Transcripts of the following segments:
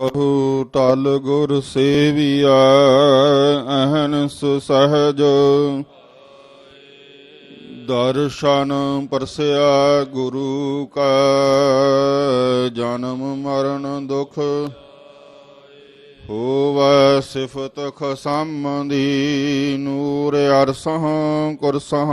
ਕਹੂ ਤਲ ਗੁਰ ਸੇਵੀਆ ਅਹਨਸ ਸਹਜ ਦਰਸ਼ਨ ਪਰਸਿਆ ਗੁਰੂ ਕਾ, ਜਨਮ ਮਰਨ ਦੁਖ ਹੋਵੈ ਸਿਫਤ ਖਸਮ ਦੀ ਨੂਰ ਅਰਸਹ ਕੁਰਸਹ।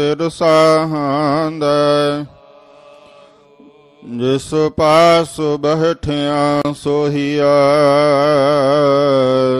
ਸਿਰ ਸਾਹੰਦਾ ਜਿਸ ਪਾਸ ਬਹਿਠਿਆ ਸੋਹੀਆ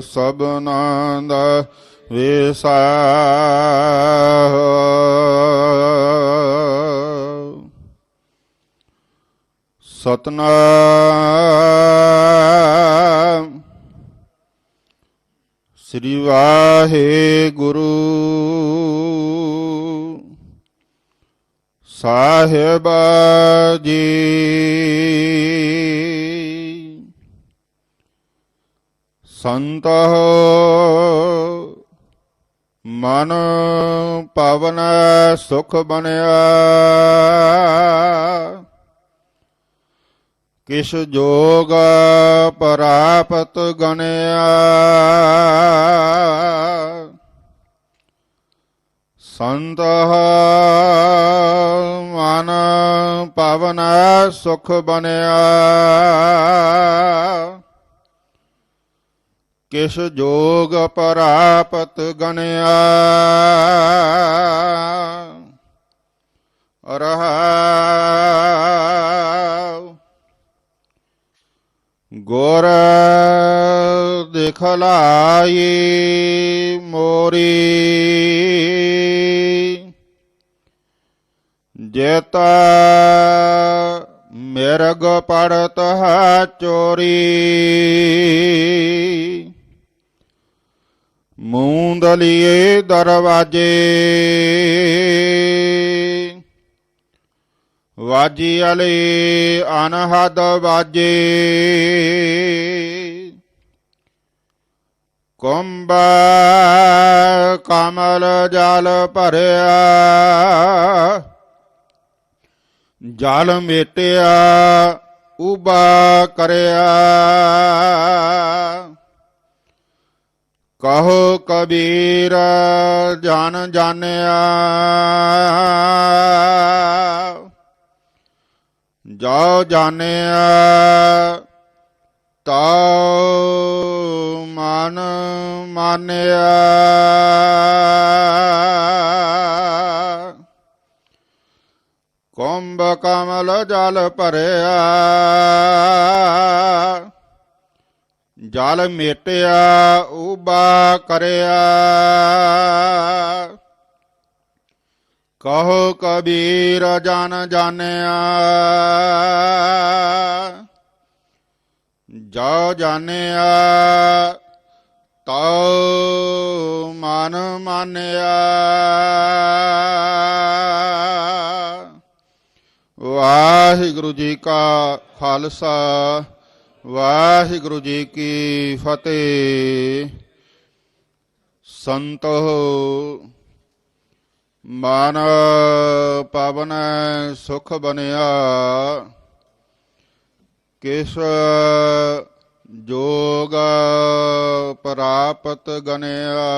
ਸਭਨਾ ਦਾ ਵਿਸਾ ਸਤਨਾਮ। ਸ੍ਰੀ ਵਾਹਿਗੁਰੂ ਸਾਹਿਬ ਜੀ ਸੰਤ ਮਨ ਪਵਨ ਸੁਖ ਬਣਿਆ। ਕਿਸ ਜੋਗ ਪ੍ਰਾਪਤ ਗਣਿਆ। ਸੰਤ ਪਵਨ ਸੁਖ ਬਣਿਆ। ਕਿਸ ਜੋਗ ਪ੍ਰਾਪਤ ਗਨਿਆ ਰਹਾ ਗੁਰ ਦਿਖਲਾਈ ਮੋਰੀ। ਜੇਤਾ ਮਿਰਗ ਪੜਤ ਹੈ ਚੋਰੀ। ਮੂੰਦਲੀਏ ਦਰਵਾਜੇ। ਵਾਜੀ ਅਲੇ ਅਨਹਦ ਵਾਜੇ। ਕੁੰਭ ਕਮਲ ਜਲ ਭਰਿਆ। ਜਲ ਮੇਟਿਆ ਉਬਾ ਕਰਿਆ। ਕਹੋ ਕਬੀਰ ਜਨ ਜਾਣਿਆ। ਜੋ ਜਾਣਿਆ ਤਾ ਮਨ ਮਾਨਿਆ। ਕੁੰਭ ਕਮਲ ਜਲ ਭਰਿਆ। ਜਲ ਮੇਟਿਆ ਉਬਾ ਕਰਿਆ। ਕਹੋ ਕਬੀਰ ਜਨ ਜਾਣਿਆ। ਜੋ ਜਾਣਿਆ, ਤਉ ਮਨ ਮਾਨਿਆ। ਵਾਹਿਗੁਰੂ ਜੀ ਕਾ ਖਾਲਸਾ, ਵਾਹਿਗੁਰੂ ਜੀ ਕੀ ਫਤਿਹ। ਸੰਤੋ ਮਨ ਪਵਨ ਸੁਖ ਬਨਿਆ ਕਿਸ ਜੋਗ ਪ੍ਰਾਪਤ ਗਨਿਆ